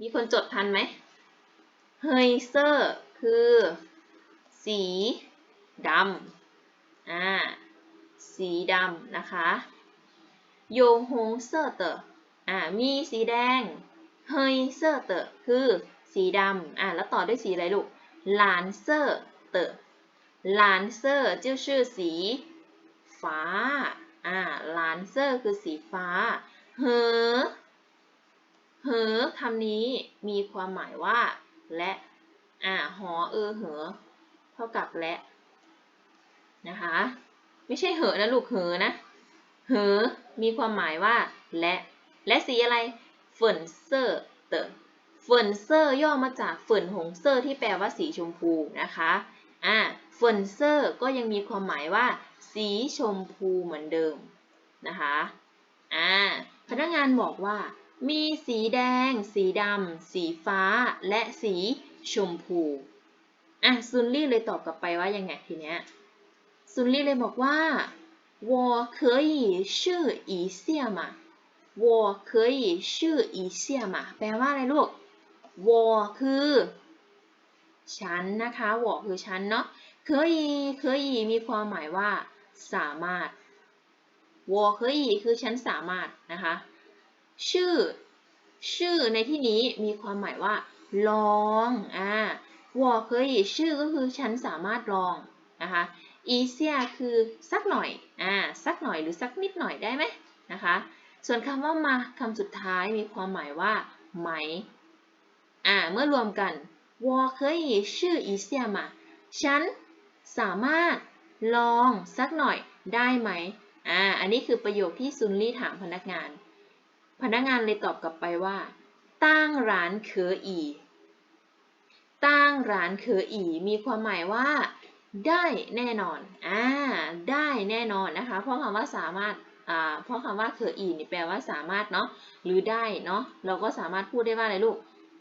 มีคนจดทันไหมเฮยเซอร์คือ สีดำอ่าสีดำนะคะโยฮงเซอร์เตอร์อ่ามีสีแดงเฮยเซอร์เตอร์คือสีดำอ่าแล้วต่อด้วยสีอะไรลูกหลานเซอร์เตอร์หลานเซอร์就是สีฟ้าอ่าหลานเซอร์คือสีฟ้าเห เหอคำนี้มีความหมายว่า และ อ่า หอเออเหอ เท่ากับและ นะคะ ไม่ใช่เหอนะลูกเหอนะ เหอ มีความหมายว่า และ และสีอะไรฝนเซอร์เตอฝนเซอร์ย่อมาจากฝนหงเซอร์ที่แปลว่าสีชมพูนะคะ อ่าฝนเซอร์ก็ยังมีความหมายว่า สีชมพูเหมือนเดิมนะคะ อ่า พนักงานบอกว่า มีสีแดง สีดำ สีฟ้า และสีชมพู อ่ะซุนลี่เลยตอบกลับไปว่ายังไงทีเนี้ย ซุนลี่เลยบอกว่า我可以试一下嘛我可以试一下嘛แปลว่าอะไรลูก我คือ ฉันนะคะ我คือฉันเนาะ可以可以มีความหมายว่า สามารถ我可以คือฉันสามารถนะคะ ชื่อ ชื่อในที่นี้มีความหมายว่า ลองอ่าวอเคยชื่อก็คือฉันสามารถลองนะคะอีเซียคือสักหน่อยอ่าสักหน่อยหรือสักนิดหน่อยได้ไหมนะคะ ส่วนคำว่ามาคำสุดท้ายมีความหมายว่า ไหมอ่าเมื่อรวมกันวอเคยชื่ออีเซียมาฉันสามารถลองสักหน่อยได้ไหมอ่าอันนี้คือประโยคที่ซุนลี่ถามพนักงาน พนักงานเลยตอบกลับไปว่าตั้งร้านเคออีตั้งร้านเคออีมีความหมายว่า ได้แน่นอนอ่าได้แน่นอนนะคะ เพราะคำว่าสามารถอ่าเพราะคำว่าเคออีนี่แปลว่าสามารถเนาะหรือได้เนาะเราก็สามารถพูดได้ว่าอะไรลูก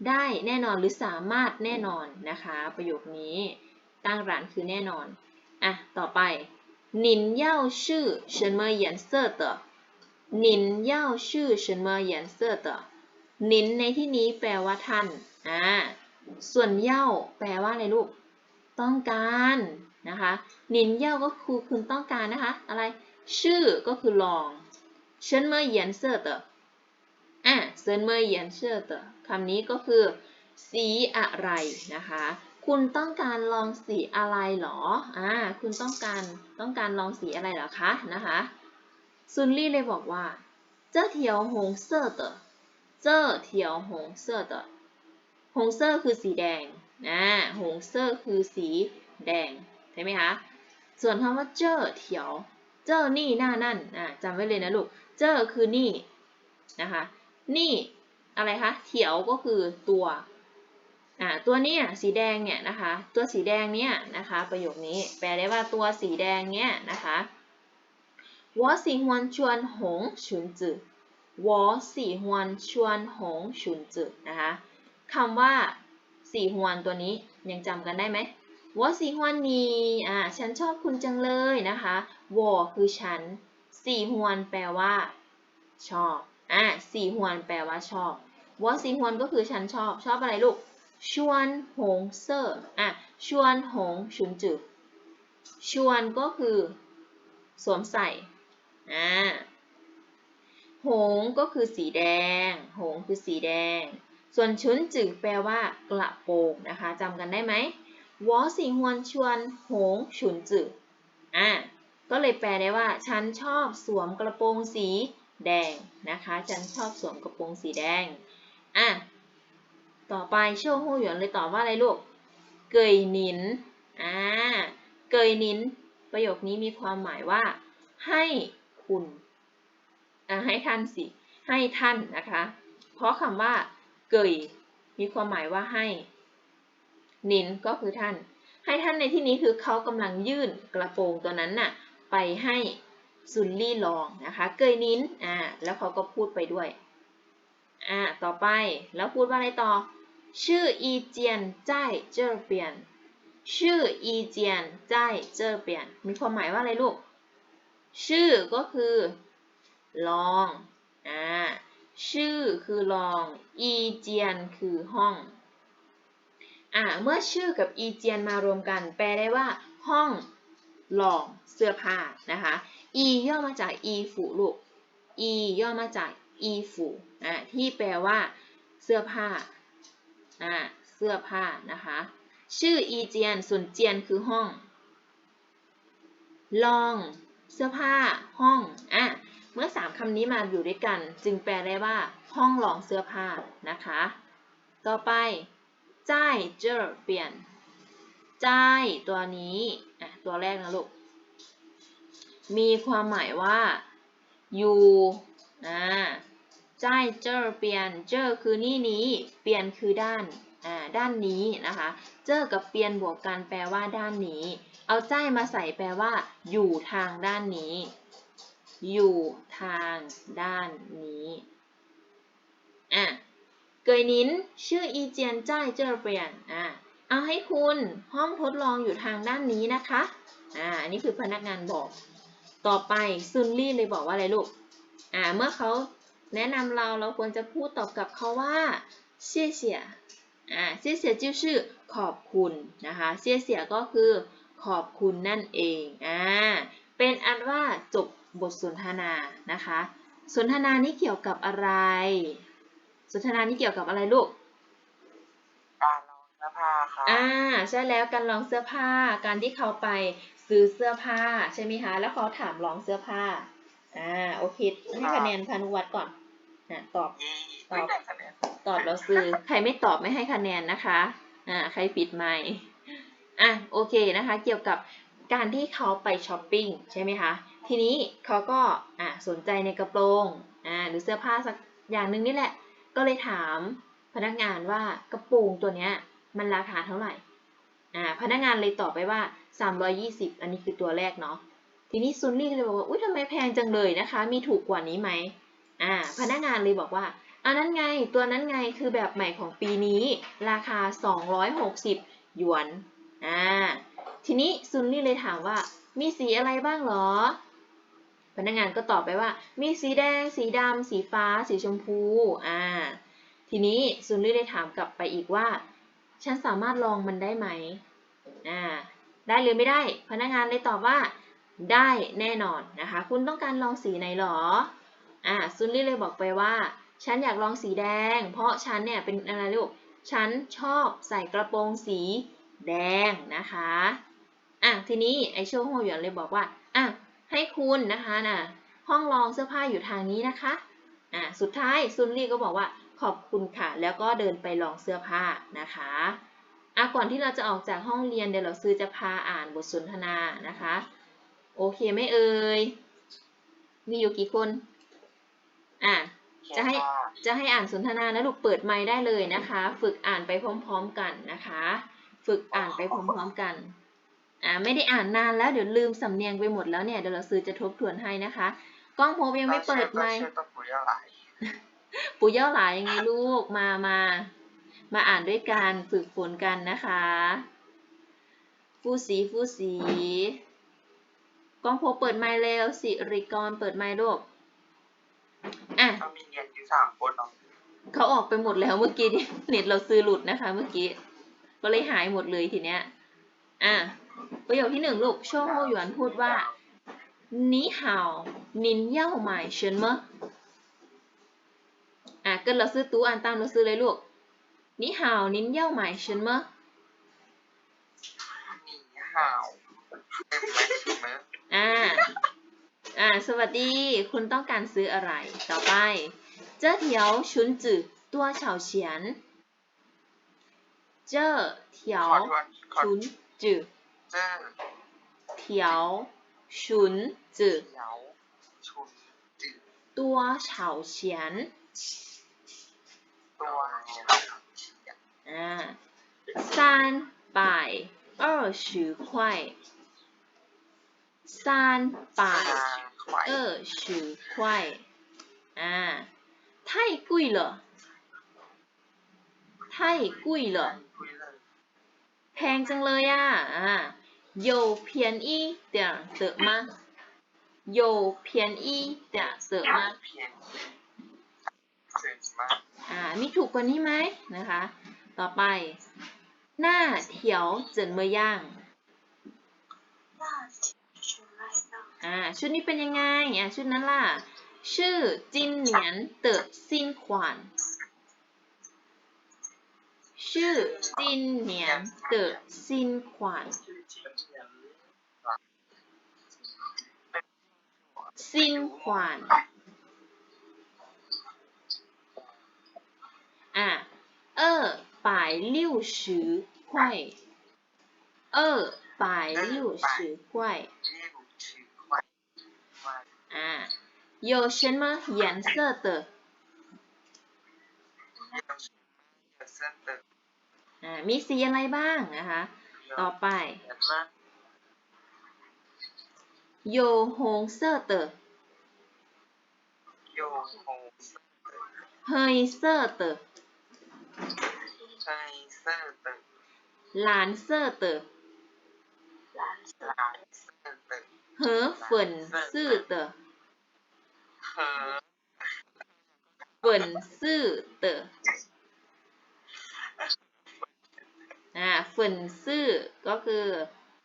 ได้แน่นอนหรือสามารถแน่นอนนะคะ ประโยคนี้ตั้งร้านคือแน่นอนอ่ะต่อไป您要是什么颜色的 นินเย่าชื่อเฉินมเหยียนเสื้อต่อนินในที่นี้แปลว่าท่าน อ่า ส่วนเย่าแปลว่าอะไรลูก ต้องการนะคะนินเย่าก็คือคุณต้องการนะคะ อะไร ชื่อก็คือลองเฉินมเหยียนเสื้อต่ออ่เฉินาเหยียนเสื้อต่อคำนี้ก็คือ สีอะไรนะคะ คุณต้องการลองสีอะไรหรอ อ่า คุณต้องการต้องการลองสีอะไรหรอคะนะคะ ซุนลี่เลยบอกว่าเจ้าเถียวหงเซอร์เตอเจ้าเถียวหงเซอร์เตอหงเซอร์คือสีแดงนะหงเซอร์คือสีแดงใช่ไหมคะส่วนคำว่าเจ้อเถียว เจ้อนี่หน้านั่นอะจำไว้เลยนะลูก เจ้อคือนี่นะคะ นี่อะไรคะ เถียวก็คือตัว อ่า ตัวนี้สีแดงเนี่ยนะคะ ตัวสีแดงเนี่ยนะคะ ประโยคนี้ แปลได้ว่าตัวสีแดงเนี่ยนะคะ 我喜欢穿红裙子我喜欢穿红裙子นะคะคำว่าสีฮวนตัวนี้ยังจำกันได้ไหมวอสีฮวนนีอ่า ฉันชอบคุณจังเลยนะคะวอคือฉัน สีฮวนแปลว่า ชอบ อ่า สีฮวนแปลว่าชอบวอสีฮวนก็คือฉันชอบ ชอบอะไรลูก ชวนหงเซอร์ อ่ะ ชวนหงชุนจือชวนก็คือ สวมใส่ อ่าหงก็คือสีแดง หงคือสีแดง ส่วนชุนจือแปลว่ากระโปรงนะคะจำกันได้ไหมวอสีฮวนชวนหงชุนจืออะก็เลยแปลได้ว่า ฉันชอบสวมกระโปรงสีแดงนะคะ ฉันชอบสวมกระโปรงสีแดง อะ ต่อไปโชว์หูหยวนเลยตอบว่าอะไรลูก เกยนิน อ่า เกยนิน ประโยคนี้มีความหมายว่า ให้ คุณให้ท่านสิ ให้ท่านนะคะ เพราะคำว่า เกยมีความหมายว่าให้ นินก็คือท่าน ให้ท่านในที่นี้คือเขากำลังยื่นกระโปรงตัวนั้นน่ะ ไปให้ซุนลี่ลองนะคะ เกยนินอ่าแล้วเขาก็พูดไปด้วยอ่าต่อไปแล้วพูดว่าอะไรต่อ ชื่ออีเจียนใจเจอเปียน ชื่ออีเจียนใจเจอเปียน มีความหมายว่าอะไรลูก ชื่อก็คือ ลอง อ่า ชื่อคือลอง อีเจียนคือห้อง อ่า เมื่อชื่อกับอีเจียนมารวมกัน แปลได้ว่า ห้องลองเสื้อผ้านะคะ อีย่อมาจากอีฝูลูก อีย่อมาจากอีฝูอ่าที่แปลว่าเสื้อผ้า อ่า เสื้อผ้านะคะ ชื่ออีเจียน ส่วนเจียนคือห้อง ลอง เสื้อผ้า ห้อง อะ เมื่อสามคำนี้มาอยู่ด้วยกัน จึงแปลได้ว่า ห้องลองเสื้อผ้านะคะ ต่อไปจ่ายเจอเปลี่ยนจ่ายตัวนี้ อะ ตัวแรกนะลูก มีความหมายว่า อยู่ อ่าจ่ายเจอเปลี่ยน เจอคือนี่นี้ เปลี่ยนคือด้าน อ่า ด้านนี้นะคะ เจอกับเปลี่ยนบวกกันแปลว่าด้านนี้ เอาใจมาใส่แปลว่า อยู่ทางด้านนี้ อยู่ทางด้านนี้อะเกยนินชื่ออีเจียนจ้ายเจอเปลี่ยนอะเอาให้คุณห้องทดลองอยู่ทางด้านนี้นะคะอ่าอันนี้คือพนักงานบอก ต่อไปซุนลี่เลยบอกว่าอะไรลูกอ่าเมื่อเขาแนะนำเราเราควรจะพูดตอบกลับเขาว่าเชี่ยเสียอ่าเชี่ยเสียชื่อชื่อขอบคุณนะคะเชี่ยเสียก็คือ ขอบคุณนั่นเอง อ่า เป็นอันว่าจบบทสนทนานะคะ สนทนานี้เกี่ยวกับอะไร สนทนานี้เกี่ยวกับอะไรลูก การลองเสื้อผ้าครับอ่า ใช่แล้วการลองเสื้อผ้า การที่เขาไปซื้อเสื้อผ้าใช่ไหมคะ แล้วเขาถามลองเสื้อผ้า อ่า โอเค ให้คะแนนพานุวัตรก่อนนะตอบยี่ตอบไม่ได้คะแนนตอบแล้วซื้อ ใครไม่ตอบไม่ให้คะแนนนะคะ อ่า ใครปิดไมค์ อะโอเคนะคะ เกี่ยวกับการที่เขาไปช้อปปิ้งใช่ไหมคะ ทีนี้เขาก็อะสนใจในกระโปรงอ่าหรือเสื้อผ้าสักอย่างหนึ่งนี่แหละ ก็เลยถามพนักงานว่ากระโปรงตัวเนี้ยมันราคาเท่าไหร่อ่าพนักงานเลยตอบไปว่า 320 อันนี้คือตัวแรกเนาะทีนี้ซุนลี่ก็เลยบอกว่าอุ้ยทำไมแพงจังเลยนะคะ มีถูกกว่านี้ไหมอ่าพนักงานเลยบอกว่าอันนั้นไงตัวนั้นไงคือแบบใหม่ของปีนี้ ราคา 260 หยวน อ่าทีนี้ซุนลี่เลยถามว่า มีสีอะไรบ้างเหรอ พนักงานก็ตอบไปว่า มีสีแดง สีดำสีฟ้า สีชมพูอ่าทีนี้ซุนลี่เลยถามกลับไปอีกว่า ฉันสามารถลองมันได้ไหมอ่าได้หรือไม่ได้ พนักงานเลยตอบว่าได้แน่นอนนะคะ คุณต้องการลองสีไหนหรออ่าซุนลี่เลยบอกไปว่า ฉันอยากลองสีแดง เพราะฉันเนี่ยเป็นอะไรลูก ฉันชอบใส่กระโปรงสี แดงนะคะอะทีนี้ไอโชว์โฮหยวนเลยบอกว่าอะให้คุณนะคะน่ะห้องลองเสื้อผ้าอยู่ทางนี้นะคะอะสุดท้ายซุนลี่ก็บอกว่าขอบคุณค่ะ แล้วก็เดินไปลองเสื้อผ้านะคะอะก่อนที่เราจะออกจากห้องเรียนเดี๋ยวเราซื้อจะพาอ่านบทสนทนานะคะ โอเคไหมเอ่ยมีอยู่กี่คนอะจะให้จะให้อ่านสนทนานะลูกเปิดไมค์ได้เลยนะคะ ฝึกอ่านไปพร้อม ๆ กันนะคะ ฝึกอ่านไปพร้อมๆกันอ่าไม่ได้อ่านนานแล้วเดี๋ยวลืมสำเนียงไปหมดแล้วเนี่ยเดี๋ยวเราซื้อจะทบทวนให้นะคะกล้องโพบยังไม่เปิดไมค์ชื่อต้องคุยอะไรปู่เย่าหลายยังไงลูกมามามาอ่านด้วยกันฝึกฝนกันนะคะ ฟูสีฟูสีกล้องโพเปิดไมค์เร็วสิริกรเปิดไมค์ลูกอะเขามีเรียนอยู่สามคนเนาะเขาออกไปหมดแล้วเมื่อกี้นี่เน็ตเราซื้อหลุดนะคะ เมื่อกี้ ก็เลยหายหมดเลยทีเนี้ย อะ ประโยคที่หนึ่งลูกโชโฮหยวนพูดว่านีหาวนินเย่าหมาเชิญเมะอะเกิดเราซื้อตู้อ่านตามเราซื้อเลยลูกนีหาวนินเย่าหมาเชิญเมะนีหาวอ่อ่า สวัสดี คุณต้องการซื้ออะไร ต่อไป เจ้าเถียวชุนจือตัวเฉาเฉียน 这条裙子。这条裙子。多少钱？嗯三百二十块。三百二十块。啊太贵了。 太贵了， คุยเลย แพงจังเลยอ่ะอ่า有便宜点的吗？有便宜点的吗？ เพียงไฟ เจ๋งมาก อ่า มีถูกกว่านี้ไหมนะคะ ต่อไป หน้าเถียวเจินเมย่าง 那是麦当 อ่า ชุดนี้เป็นยังไง อ่า ชุดนั้นล่ะ ชื่อจินเหนียนเตอซินขวาน ชื่อจินเหนียนเตอซินขวาน ซินขวาน อ่ะ二百六十块二百六十块 ยี่หูชื่อควายควาย 啊，有什么颜色的？ ามีสีอะไรบ้างนะคะ ต่อไปโยฮงเซอร์เตอร์โยฮงเฮยเซอร์เตอร์เฮยเซอร์เตอร์หลานเซอร์เตอร์เหอฝนซื่อเตอฝนซื่อเตอ าฝนซื่อก็คือ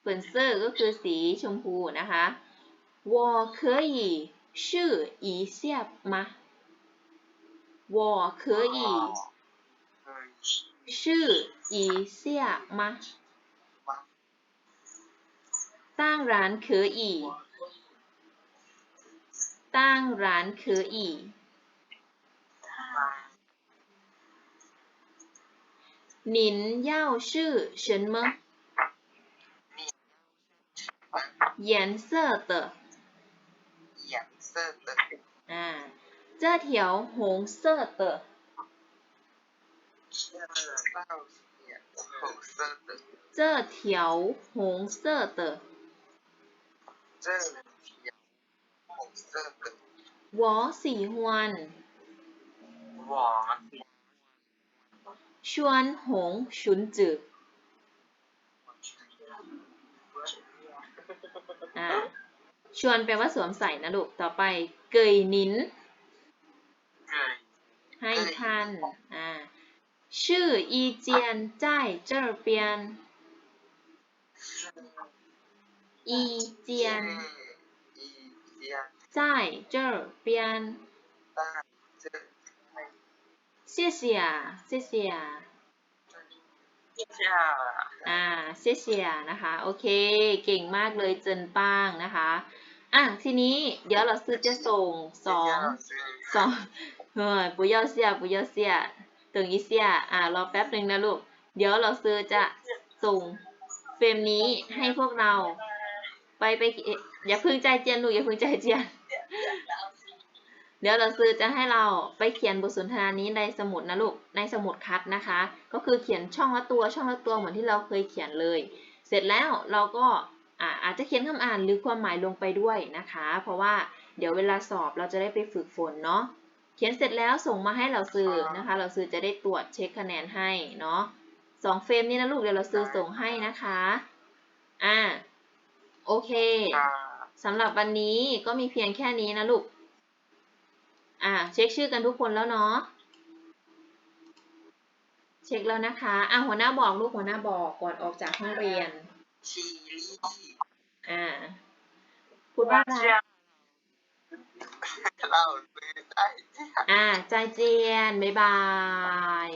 ฝนซื่อก็คือสีชมพูนะคะ我可以试一下吗我可以 เคย 试一下吗当然可以当然可以 您要是什么？颜色的。嗯。这条红色的。这条红色的。我喜欢。 ชวนหงชุนจืออชวนแปลว่าสวมใส่นะลูก ต่อไปเกยนิน ให้ท่านอ่าชื่ออีเจียนจ่าเจอเปียน อีเจียนจ่าเจอเปียน เสียเสียเสียเสียอ่าเสียเสียนะคะ โอเค เก่งมากเลยเจินป้างนะคะ อะ ทีนี้เดี๋ยวเราซื้อจะส่งสองสองเฮ้ยปุยเยเสียปุยเยเสียตึงอีเสียอ่ารอแป๊บหนึ่งนะลูก เดี๋ยวเราซื้อจะส่งเฟรมนี้ให้พวกเรา ไปไปอย่าพึ่งใจเจียนลูกอย่าพึ่งใจเจียน เดี๋ยวเราซื้อจะให้เราไปเขียนบทสนทนานี้ในสมุดนะลูก ในสมุดคัดนะคะ ก็คือเขียนช่องละตัวช่องละตัวเหมือนที่เราเคยเขียนเลย เสร็จแล้วเราก็อ่าอาจจะเขียนคำอ่านหรือความหมายลงไปด้วยนะคะ เพราะว่าเดี๋ยวเวลาสอบเราจะได้ไปฝึกฝนเนาะ เขียนเสร็จแล้วส่งมาให้เราซื้อนะคะ เราซื้อจะได้ตรวจเช็คคะแนนให้เนาะสองเฟรมนี้นะลูกเดี๋ยวเราซื้อส่งให้นะคะ อ่า โอเคอ่าสำหรับวันนี้ก็มีเพียงแค่นี้นะลูก อ่าเช็คชื่อกันทุกคนแล้วเนาะเช็คแล้วนะคะอ่าหัวหน้าบอกลูกหัวหน้าบอกก่อนออกจากห้องเรียนชีลี่อ่าพูดว่าอะไรเราซื้อได้ที่อ่าใจเจียน บ๊ายบาย